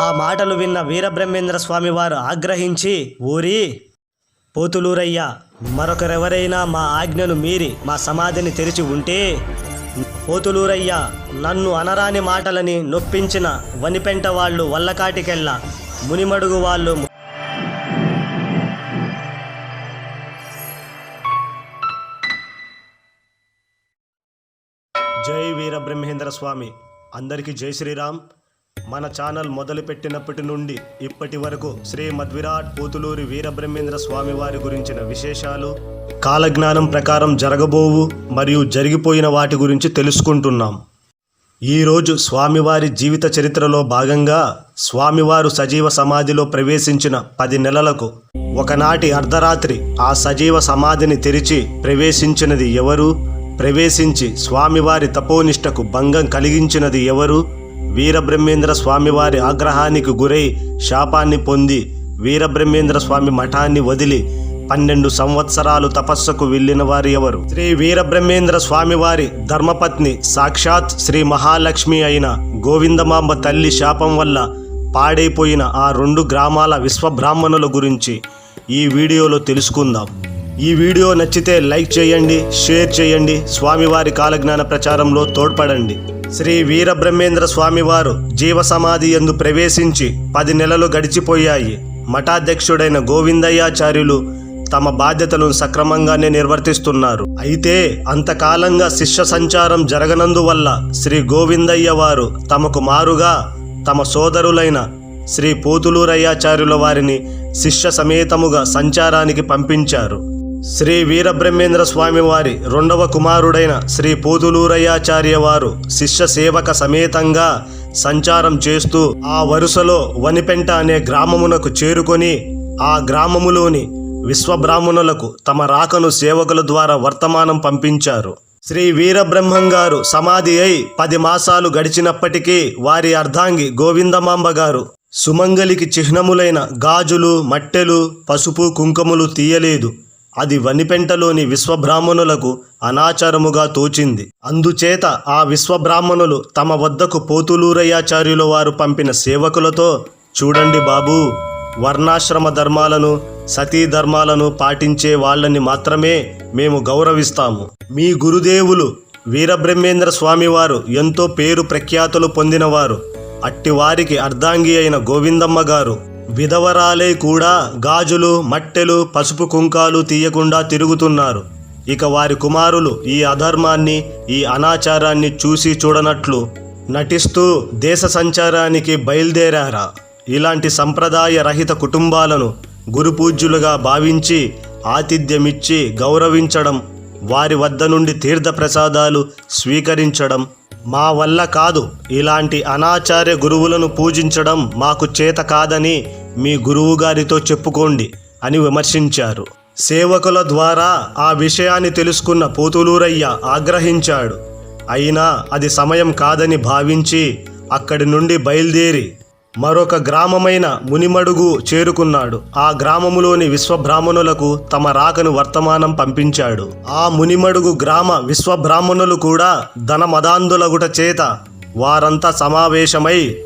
ఆ మాటలు విన్న వీరబ్రహ్మేంద్ర స్వామి వారు ఆగ్రహించి ఊరి పోతులూరయ్య మరొకరెవరైనా మా ఆజ్ఞను మీరి మా సమాధిని తెరిచి ఉంటే పోతులూరయ్య నన్ను అనరాని మాటలని నొప్పించిన వనిపెంట వాళ్ళు వల్లకాటికెళ్ళ మునిమడుగు వాళ్ళు జై వీరబ్రహ్మేంద్ర స్వామి. అందరికీ జై శ్రీరామ్. మన ఛానల్ మొదలుపెట్టినప్పటి నుండి ఇప్పటి వరకు శ్రీ మధ్విరాట్ పోతులూరి వీరబ్రహ్మేంద్ర స్వామి వారి గురించిన విశేషాలు కాలజ్ఞానం ప్రకారం జరగబోవు మరియు జరిగిపోయిన వాటి గురించి తెలుసుకుంటున్నాం. ఈరోజు స్వామివారి జీవిత చరిత్రలో భాగంగా స్వామివారు సజీవ సమాధిలో ప్రవేశించిన పది నెలలకు ఒకనాటి అర్ధరాత్రి ఆ సజీవ సమాధిని తెరిచి ప్రవేశించినది ఎవరు? ప్రవేశించి స్వామివారి తపోనిష్టకు భంగం కలిగించినది ఎవరు? వీరబ్రహ్మేంద్ర స్వామివారి ఆగ్రహానికి గురై శాపాన్ని పొంది వీరబ్రహ్మేంద్ర స్వామి మఠాన్ని వదిలి పన్నెండు సంవత్సరాలు తపస్సుకు వెళ్ళిన వారు ఎవరు? శ్రీ వీరబ్రహ్మేంద్ర స్వామివారి ధర్మపత్ని సాక్షాత్ శ్రీ మహాలక్ష్మి అయిన గోవిందమాంబ తల్లి శాపం వల్ల పాడైపోయిన ఆ రెండు గ్రామాల విశ్వబ్రాహ్మణుల గురించి ఈ వీడియోలో తెలుసుకుందాం. ఈ వీడియో నచ్చితే లైక్ చేయండి షేర్ చేయండి స్వామివారి కాలజ్ఞాన ప్రచారంలో తోడ్పడండి. శ్రీ వీరబ్రహ్మేంద్ర స్వామివారు జీవ సమాధి ఎందు ప్రవేశించి పది నెలలు గడిచిపోయాయి. మఠాధ్యక్షుడైన గోవిందయ్యాచార్యులు తమ బాధ్యతలను సక్రమంగానే నిర్వర్తిస్తున్నారు. అయితే అంతకాలంగా శిష్య సంచారం జరగనందువల్ల శ్రీ గోవిందయ్య వారు తమకు మారుగా తమ సోదరులైన శ్రీ పోతులూరయ్యాచార్యుల వారిని శిష్య సమేతముగా సంచారానికి పంపించారు. శ్రీ వీరబ్రహ్మేంద్ర స్వామి వారి రెండవ కుమారుడైన శ్రీ పోతులూరయ్యాచార్య వారు శిష్య సేవక సమేతంగా సంచారం చేస్తూ ఆ వరుసలో వనిపెంట అనే గ్రామమునకు చేరుకొని ఆ గ్రామములోని విశ్వబ్రాహ్మణులకు తమ రాకను సేవకుల ద్వారా వర్తమానం పంపించారు. శ్రీ వీరబ్రహ్మం గారు సమాధి అయి పది మాసాలు గడిచినప్పటికీ వారి అర్ధాంగి గోవిందమాంబ గారు సుమంగలికి చిహ్నములైన గాజులు మట్టెలు పసుపు కుంకుమలు తీయలేదు. అది వనిపెంటలోని విశ్వబ్రాహ్మణులకు అనాచారముగా తోచింది. అందుచేత ఆ విశ్వబ్రాహ్మణులు తమ వద్దకు పోతులూరయ్యాచార్యుల వారు పంపిన సేవకులతో చూడండి బాబు వర్ణాశ్రమ ధర్మాలను సతీ ధర్మాలను పాటించే వాళ్ళని మాత్రమే మేము గౌరవిస్తాము. మీ గురుదేవులు వీరబ్రహ్మేంద్ర స్వామివారు ఎంతో పేరు ప్రఖ్యాతులు పొందినవారు. అట్టివారికి అర్ధాంగి అయిన గోవిందమ్మ గారు విధవరాలే కూడా గాజులు మట్టెలు పసుపు కుంకాలు తీయకుండా తిరుగుతున్నారు. ఇక వారి కుమారులు ఈ అధర్మాన్ని ఈ అనాచారాన్ని చూసి చూడనట్లు నటిస్తూ దేశ సంచారానికి బయలుదేరారా. ఇలాంటి సంప్రదాయ రహిత కుటుంబాలను గురుపూజ్యులుగా భావించి ఆతిథ్యమిచ్చి గౌరవించడం వారి వద్ద నుండి తీర్థ ప్రసాదాలు స్వీకరించడం మా వల్ల కాదు. ఇలాంటి అనాచార్య గురువులను పూజించడం మాకు చేత కాదని మీ గురువు గారితో చెప్పుకోండి అని విమర్శించారు. సేవకుల ద్వారా ఆ విషయాన్ని తెలుసుకున్న పోతులూరయ్య ఆగ్రహించాడు. అయినా అది సమయం కాదని భావించి అక్కడి నుండి బయలుదేరి మరొక గ్రామమైన మునిమడుగు చేరుకున్నాడు. ఆ గ్రామములోని విశ్వబ్రాహ్మణులకు తమ రాకను వర్తమానం పంపించాడు. ఆ మునిమడుగు గ్రామ విశ్వబ్రాహ్మణులు కూడా ధనమదాంధులగుట చేత వారంతా సమావేశమై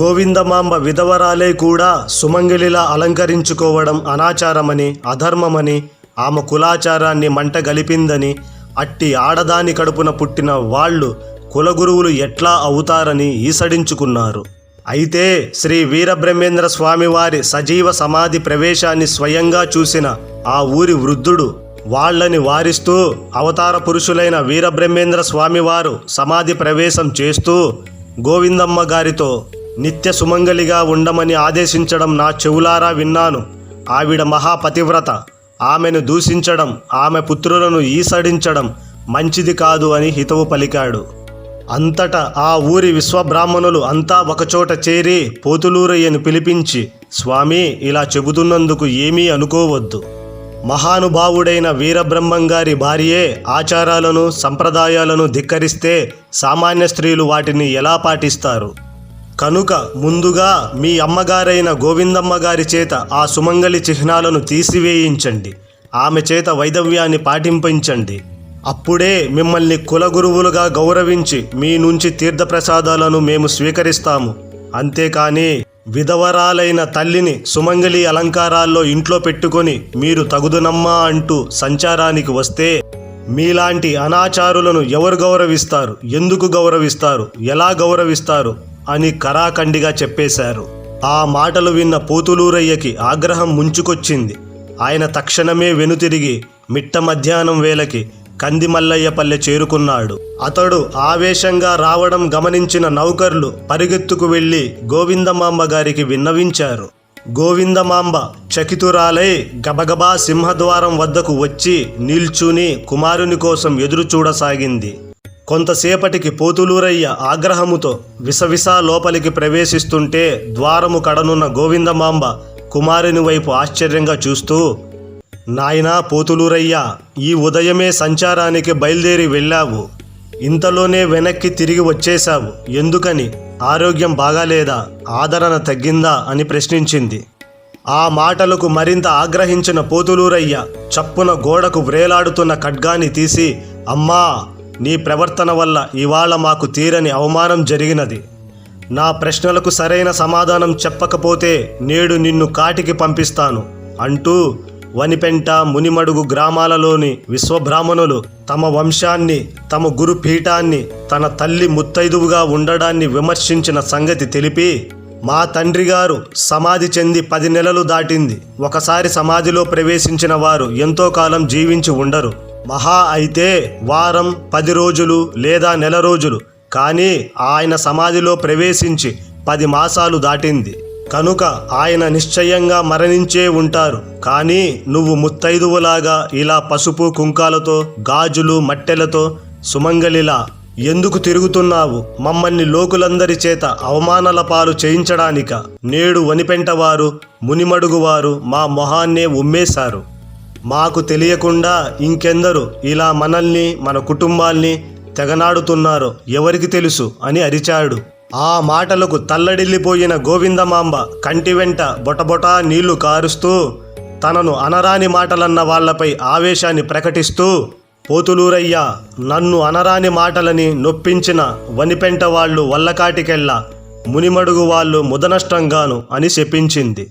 గోవిందమాంబ విధవరాలే కూడా సుమంగళిలా అలంకరించుకోవడం అనాచారమని అధర్మమని ఆమె కులాచారాన్ని మంట గలిపిందని అట్టి ఆడదాని కడుపున పుట్టిన వాళ్ళు కులగురువులు ఎట్లా అవుతారని ఈసడించుకున్నారు. అయితే శ్రీ వీరబ్రహ్మేంద్ర స్వామివారి సజీవ సమాధి ప్రవేశాన్ని స్వయంగా చూసిన ఆ ఊరి వృద్ధుడు వాళ్ళని వారిస్తూ అవతార పురుషులైన వీరబ్రహ్మేంద్ర స్వామివారు సమాధి ప్రవేశం చేస్తూ గోవిందమ్మ గారితో నిత్య సుమంగలిగా ఉండమని ఆదేశించడం నా చెవులారా విన్నాను. ఆవిడ మహాపతివ్రత. ఆమెను దూషించడం ఆమె పుత్రులను ఈసడించడం మంచిది కాదు అని హితవు పలికాడు. అంతటా ఆ ఊరి విశ్వబ్రాహ్మణులు అంతా ఒకచోట చేరి పోతులూరయ్యను పిలిపించి స్వామి ఇలా చెబుతున్నందుకు ఏమీ అనుకోవద్దు. మహానుభావుడైన వీరబ్రహ్మంగారి భార్యే ఆచారాలను సంప్రదాయాలను ధిక్కరిస్తే సామాన్య స్త్రీలు వాటిని ఎలా పాటిస్తారు? కనుక ముందుగా మీ అమ్మగారైన గోవిందమ్మ గారి చేత ఆ సుమంగళి చిహ్నాలను తీసివేయించండి. ఆమె చేత వైదవ్యాన్ని పాటింపించండి. అప్పుడే మిమ్మల్ని కులగురువులుగా గౌరవించి మీ నుంచి తీర్థప్రసాదాలను మేము స్వీకరిస్తాము. అంతేకాని విధవరాలైన తల్లిని సుమంగళి అలంకారాల్లో ఇంట్లో పెట్టుకొని మీరు తగుదునమ్మా అంటూ సంచారానికి వస్తే మీలాంటి అనాచారులను ఎవరు గౌరవిస్తారు? ఎందుకు గౌరవిస్తారు? ఎలా గౌరవిస్తారు? అని కరాఖండిగా చెప్పేశారు. ఆ మాటలు విన్న పోతులూరయ్యకి ఆగ్రహం ముంచుకొచ్చింది. ఆయన తక్షణమే వెనుతిరిగి మిట్ట మధ్యాహ్నం వేళకి కందిమల్లయ్యపల్లె చేరుకున్నాడు. అతడు ఆవేశంగా రావడం గమనించిన నౌకర్లు పరిగెత్తుకు వెళ్ళి గోవిందమాంబ గారికి విన్నవించారు. గోవిందమాంబ చకితురాలై గబగబా సింహద్వారం వద్దకు వచ్చి నిల్చుని కుమారుని కోసం ఎదురు చూడసాగింది. కొంతసేపటికి పోతులూరయ్య ఆగ్రహముతో విసవిసా లోపలికి ప్రవేశిస్తుంటే ద్వారము కడనున్న గోవిందమాంబ కుమారుని వైపు ఆశ్చర్యంగా చూస్తూ నాయనా పోతులూరయ్యా ఈ ఉదయమే సంచారానికి బయలుదేరి వెళ్ళావు. ఇంతలోనే వెనక్కి తిరిగి వచ్చేశావు. ఎందుకని? ఆరోగ్యం బాగాలేదా? ఆదరణ తగ్గిందా? అని ప్రశ్నించింది. ఆ మాటలకు మరింత ఆగ్రహించిన పోతులూరయ్య చప్పున గోడకు వ్రేలాడుతున్న ఖడ్గాని తీసి అమ్మా నీ ప్రవర్తన వల్ల ఇవాళ మాకు తీరని అవమానం జరిగినది. నా ప్రశ్నలకు సరైన సమాధానం చెప్పకపోతే నేడు నిన్ను కాటికి పంపిస్తాను అంటూ వనిపెంట మునిమడుగు గ్రామాలలోని విశ్వబ్రాహ్మణులు తమ వంశాన్ని తమ గురు పీఠాన్ని తన తల్లి ముత్తైదువుగా ఉండడాన్ని విమర్శించిన సంగతి తెలిపి మా తండ్రి గారు సమాధి చెంది పది నెలలు దాటింది. ఒకసారి సమాధిలో ప్రవేశించిన వారు ఎంతో కాలం జీవించి ఉండరు. మహా అయితే వారం పది రోజులు లేదా నెల రోజులు. కానీ ఆయన సమాధిలో ప్రవేశించి పది మాసాలు దాటింది. కనుక ఆయన నిశ్చయంగా మరణించే ఉంటారు. కానీ నువ్వు ముత్తైదువులాగా ఇలా పసుపు కుంకాలతో గాజులు మట్టెలతో సుమంగలిలా ఎందుకు తిరుగుతున్నావు? మమ్మల్ని లోకులందరి చేత అవమానాల పాలు చేయించడానిక. నేడు వనిపెంటవారు మునిమడుగువారు మా మొహాన్నే ఉమ్మేశారు. మాకు తెలియకుండా ఇంకెందరు ఇలా మనల్ని మన కుటుంబాల్ని తెగనాడుతున్నారో ఎవరికి తెలుసు అని అరిచాడు. ఆ మాటలకు తల్లడిల్లిపోయిన గోవిందమాంబ కంటి వెంట బొటబొటా నీళ్ళు కారుస్తూ తనను అనరాని మాటలన్న వాళ్ళపై ఆవేశాన్ని ప్రకటిస్తూ పోతులూరయ్యా నన్ను అనరాని మాటలని నొప్పించిన వనిపెంట వాళ్ళు వల్లకాటికెళ్ళ మునిమడుగు వాళ్ళు ముదనష్టంగాను అని చెప్పించింది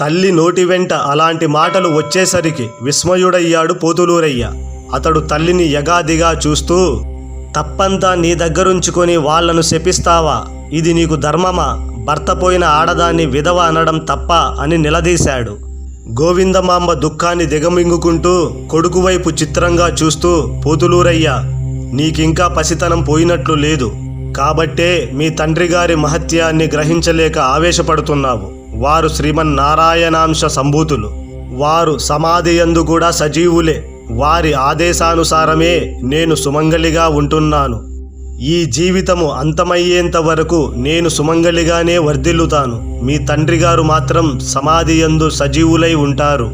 తల్లి నోటి వెంట అలాంటి మాటలు వచ్చేసరికి విస్మయుడయ్యాడు పోతులూరయ్య. అతడు తల్లిని యగాదిగా చూస్తూ తప్పంతా నీ దగ్గరుంచుకొని వాళ్ళను శపిస్తావా? ఇది నీకు ధర్మమా? భర్త పోయిన ఆడదాన్ని విధవ అనడం తప్ప అని నిలదీశాడు. గోవిందమాంబ దుఃఖాన్ని దిగమింగుకుంటూ కొడుకు వైపు చిత్రంగా చూస్తూ పోతులూరయ్యా నీకింకా పసితనం పోయినట్లు లేదు. కాబట్టే మీ తండ్రి గారి మహత్యాన్ని గ్రహించలేక ఆవేశపడుతున్నావు. వారు శ్రీమన్నారాయణాంశ సంభూతులు. వారు సమాధి యందు కూడా సజీవులే. వారి ఆదేశానుసారమే నేను సుమంగలిగా ఉంటున్నాను. ఈ జీవితము అంతమయ్యేంత వరకు నేను సుమంగలిగానే వర్ధిల్లుతాను. మీ తండ్రి గారు మాత్రం సమాధి యందు సజీవులై ఉంటారు.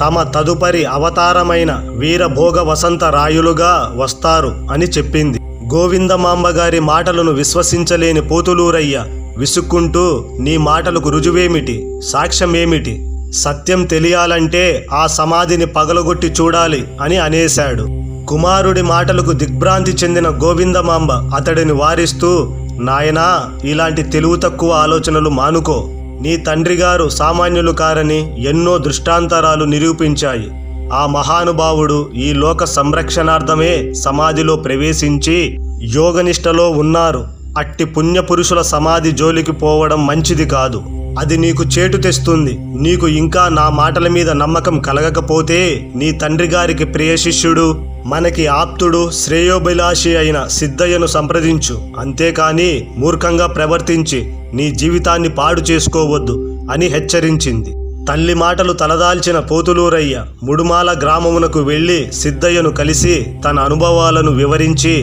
తమ తదుపరి అవతారమైన వీరభోగ వసంత రాయులుగా వస్తారు అని చెప్పింది. గోవిందమాంబ గారి మాటలను విశ్వసించలేని పోతులూరయ్య విసుక్కుంటూ నీ మాటలకు రుజువేమిటి? సాక్ష్యమేమిటి? సత్యం తెలియాలంటే ఆ సమాధిని పగలగొట్టి చూడాలి అని అనేశాడు. కుమారుడి మాటలకు దిగ్భ్రాంతి చెందిన గోవిందమాంబ అతడిని వారిస్తూ నాయనా ఇలాంటి తెలివి తక్కువ ఆలోచనలు మానుకో. నీ తండ్రి గారు సామాన్యులు కారని ఎన్నో దృష్టాంతరాలు నిరూపించాయి. ఆ మహానుభావుడు ఈ లోక సంరక్షణార్థమే సమాధిలో ప్రవేశించి యోగనిష్టలో ఉన్నారు. అట్టి పుణ్యపురుషుల సమాధి జోలికి పోవడం మంచిది కాదు. అది నీకు చేటు తెస్తుంది. నీకు ఇంకా నా మాటల మీద నమ్మకం కలగకపోతే నీ తండ్రి గారికి ప్రియ శిష్యుడు మనకి ఆప్తుడు శ్రేయోభిలాషి అయిన సిద్ధయ్యను సంప్రదించు. అంతేకాని మూర్ఖంగా ప్రవర్తించి నీ జీవితాన్ని పాడు చేసుకోవద్దు అని హెచ్చరించింది. తల్లి మాటలు తలదాల్చిన పోతులూరయ్య ముడుమాల గ్రామమునకు వెళ్ళి సిద్ధయ్యను కలిసి తన అనుభవాలను వివరించి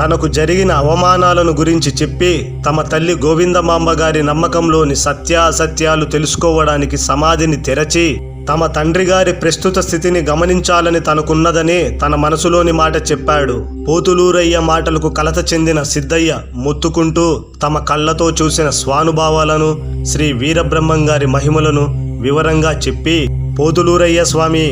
తనకు జరిగిన అవమానాలను గురించి చెప్పి తమ తల్లి గోవిందమాంబ గారి నమ్మకంలోని సత్యాసత్యాలు తెలుసుకోవడానికి సమాధిని తెరచి తమ తండ్రి గారి ప్రస్తుత స్థితిని గమనించాలని తనకున్నదని తన మనసులోని మాట చెప్పాడు. పోతులూరయ్య మాటలకు కలత చెందిన సిద్ధయ్య మొత్తుకుంటూ తమ కళ్ళతో చూసిన స్వానుభావాలను శ్రీ వీరబ్రహ్మం గారి మహిమలను వివరంగా చెప్పి పోతులూరయ్య స్వామి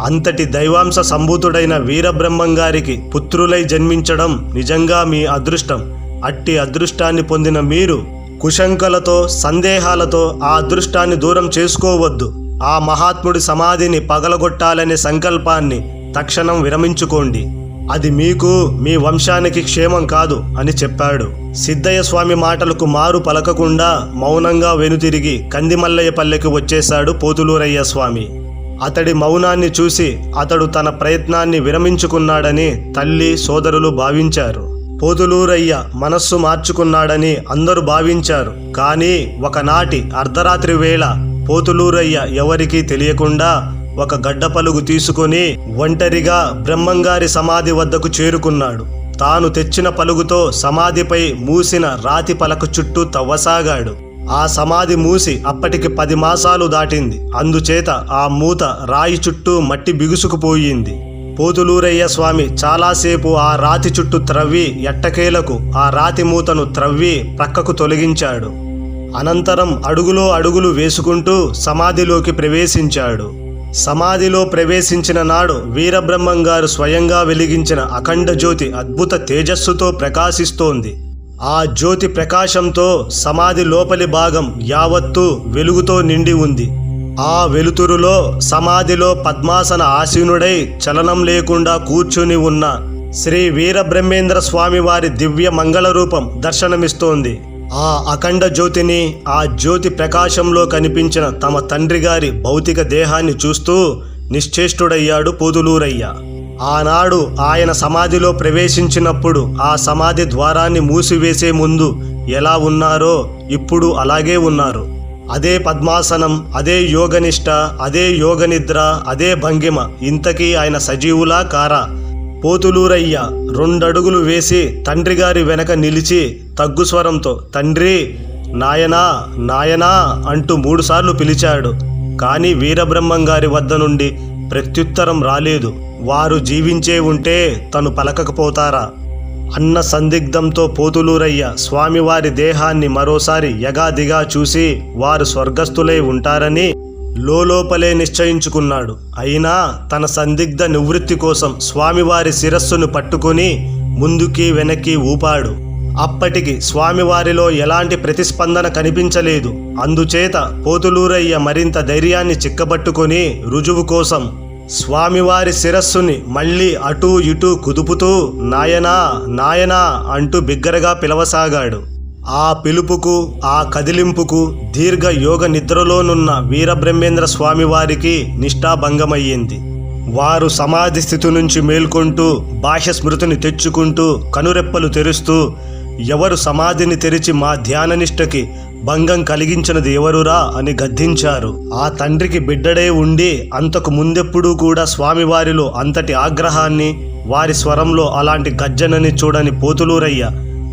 అంతటి దైవాంశ సంభూతుడైన వీరబ్రహ్మంగారికి పుత్రులై జన్మించడం నిజంగా మీ అదృష్టం. అట్టి అదృష్టాన్ని పొందిన మీరు కుశంకలతో సందేహాలతో ఆ అదృష్టాన్ని దూరం చేసుకోవద్దు. ఆ మహాత్ముడి సమాధిని పగలగొట్టాలనే సంకల్పాన్ని తక్షణం విరమించుకోండి. అది మీకు మీ వంశానికి క్షేమం కాదు అని చెప్పాడు. సిద్ధయ్య స్వామి మాటలకు మారు పలకకుండా మౌనంగా వెనుతిరిగి కందిమల్లయ్యపల్లెకి వచ్చేశాడు పోతులూరయ్య స్వామి. అతడి మౌనాన్ని చూసి అతడు తన ప్రయత్నాన్ని విరమించుకున్నాడని తల్లి సోదరులు భావించారు. పోతులూరయ్య మనస్సు మార్చుకున్నాడని అందరూ భావించారు. కానీ ఒకనాటి అర్ధరాత్రి వేళ పోతులూరయ్య ఎవరికీ తెలియకుండా ఒక గడ్డపలుగు తీసుకొని ఒంటరిగా బ్రహ్మంగారి సమాధి వద్దకు చేరుకున్నాడు. తాను తెచ్చిన పలుగుతో సమాధిపై మూసిన రాతి పలక చుట్టూ తవ్వసాగాడు. ఆ సమాధి మూసి అప్పటికి పది మాసాలు దాటింది. అందుచేత ఆ మూత రాయి చుట్టూ మట్టి బిగుసుకుపోయింది పోతులూరయ్య స్వామి చాలాసేపు ఆ రాతి చుట్టూ త్రవ్వి ఎట్టకేలకు ఆ రాతి మూతను త్రవ్వి ప్రక్కకు తొలగించాడు. అనంతరం అడుగులో అడుగులు వేసుకుంటూ సమాధిలోకి ప్రవేశించాడు. సమాధిలో ప్రవేశించిన నాడు వీరబ్రహ్మం గారు స్వయంగా వెలిగించిన అఖండ జ్యోతి అద్భుత తేజస్సుతో ప్రకాశిస్తోంది. ఆ జ్యోతి ప్రకాశంతో సమాధి లోపలి భాగం యావత్తు వెలుగుతో నిండి ఉంది. ఆ వెలుతురులో సమాధిలో పద్మాసన ఆసీనుడై చలనం లేకుండా కూర్చుని ఉన్న శ్రీ వీరబ్రహ్మేంద్ర స్వామి వారి దివ్య మంగళ రూపం దర్శనమిస్తోంది. ఆ అఖండ జ్యోతిని ఆ జ్యోతి ప్రకాశంలో కనిపించిన తమ తండ్రి గారి భౌతిక దేహాన్ని చూస్తూ నిశ్చేష్టుడయ్యాడు పోదులూరయ్య ఆనాడు ఆయన సమాధిలో ప్రవేశించినప్పుడు ఆ సమాధి ద్వారాన్ని మూసివేసే ముందు ఎలా ఉన్నారో ఇప్పుడు అలాగే ఉన్నారు. అదే పద్మాసనం అదే యోగనిష్ట అదే యోగనిద్ర అదే భంగిమ ఇంతకీ ఆయన సజీవులా కారా? పోతులూరయ్య రెండడుగులు వేసి తండ్రి గారి వెనక నిలిచి తగ్గు స్వరంతో తండ్రి నాయనా నాయనా అంటూ మూడుసార్లు పిలిచాడు. కానీ వీరబ్రహ్మం గారి వద్ద నుండి ప్రత్యుత్తరం రాలేదు. వారు జీవించే ఉంటే తను పలకకపోతారా? అన్న సందిగ్ధంతో పోతులూరయ్య స్వామివారి దేహాన్ని మరోసారి యగాదిగా చూసి వారు స్వర్గస్థులై ఉంటారని లోపలే నిశ్చయించుకున్నాడు. అయినా తన సందిగ్ధ నివృత్తి కోసం స్వామివారి శిరస్సును పట్టుకొని ముందుకి వెనక్కి ఊపాడు. అప్పటికి స్వామివారిలో ఎలాంటి ప్రతిస్పందన కనిపించలేదు. అందుచేత పోతులూరయ్య మరింత ధైర్యాన్ని చిక్కబట్టుకొని రుజువు కోసం స్వామివారి శిరస్సుని మళ్ళీ అటూ ఇటూ కుదుపుతూ నాయనా నాయనా అంటూ బిగ్గరగా పిలవసాగాడు. ఆ పిలుపుకు ఆ కదిలింపుకు దీర్ఘ యోగ నిద్రలోనున్న వీరబ్రహ్మేంద్ర స్వామివారికి నిష్ఠాభంగమయ్యింది. వారు సమాధి స్థితి నుంచి మేల్కొంటూ భాష స్మృతిని తెచ్చుకుంటూ కనురెప్పలు తెరుస్తూ ఎవరు సమాధిని తెరిచి మా ధ్యాననిష్టకి భంగం కలిగించినది ఎవరురా అని గద్దించారు. ఆ తండ్రికి బిడ్డడే ఉండి అంతకు ముందెప్పుడూ కూడా స్వామివారిలో అంతటి ఆగ్రహాన్ని వారి స్వరంలో అలాంటి గజ్జనని చూడని పోతులూరయ్య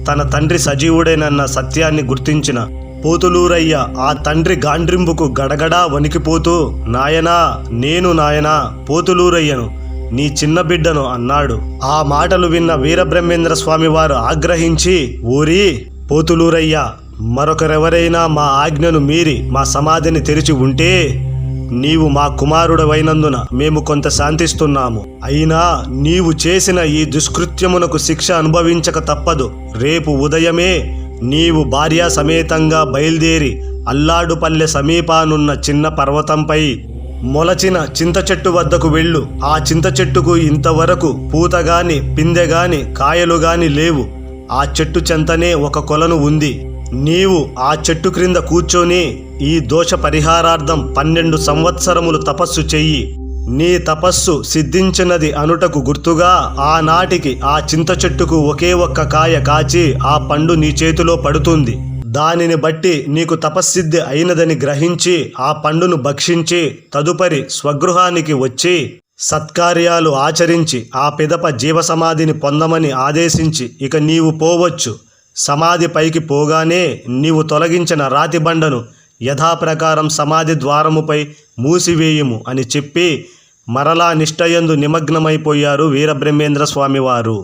తన తండ్రి సజీవుడేనన్న సత్యాన్ని గుర్తించిన. పోతులూరయ్య ఆ తండ్రి గాండ్రింపుకు గడగడా వణికిపోతూ నాయనా నేను నాయనా పోతులూరయ్యను నీ చిన్న బిడ్డను అన్నాడు. ఆ మాటలు విన్న వీరబ్రహ్మేంద్ర స్వామివారు ఆగ్రహించి ఊరి పోతులూరయ్య మరొకరెవరైనా మా ఆజ్ఞను మీరి మా సమాధిని తెరిచి ఉంటే నీవు మా కుమారుడవైనందున మేము కొంత శాంతిస్తున్నాము. అయినా నీవు చేసిన ఈ దుష్కృత్యమునకు శిక్ష అనుభవించక తప్పదు. రేపు ఉదయమే నీవు భార్యా సమేతంగా బయలుదేరి అల్లాడుపల్లె సమీపానున్న చిన్న పర్వతంపై మొలచిన చింత చెట్టు వద్దకు వెళ్ళు. ఆ చింత చెట్టుకు ఇంతవరకు పూతగాని పిందెగాని కాయలు గాని లేవు. ఆ చెట్టు చెంతనే ఒక కొలను ఉంది. నీవు ఆ చెట్టు క్రింద కూర్చొని ఈ దోష పరిహారార్థం పన్నెండు సంవత్సరములు తపస్సు చెయ్యి. నీ తపస్సు సిద్ధించినది అనుటకు గుర్తుగా ఆనాటికి ఆ చింత చెట్టుకు ఒకే ఒక్క కాయ కాచి ఆ పండు నీ చేతిలో పడుతుంది. దానిని బట్టి నీకు తపస్సిద్ధి అయినదని గ్రహించి ఆ పండును భక్షించి తదుపరి స్వగృహానికి వచ్చి సత్కార్యాలు ఆచరించి ఆ పిదప జీవసమాధిని పొందమని ఆదేశించి ఇక నీవు పోవచ్చు. సమాధి పైకి పోగానే నీవు తొలగించిన రాతి బండను యథాప్రకారం సమాధి ద్వారముపై మూసివేయుము అని చెప్పి మరలా నిష్టయందు నిమగ్నమైపోయారు వీరబ్రహ్మేంద్ర స్వామివారు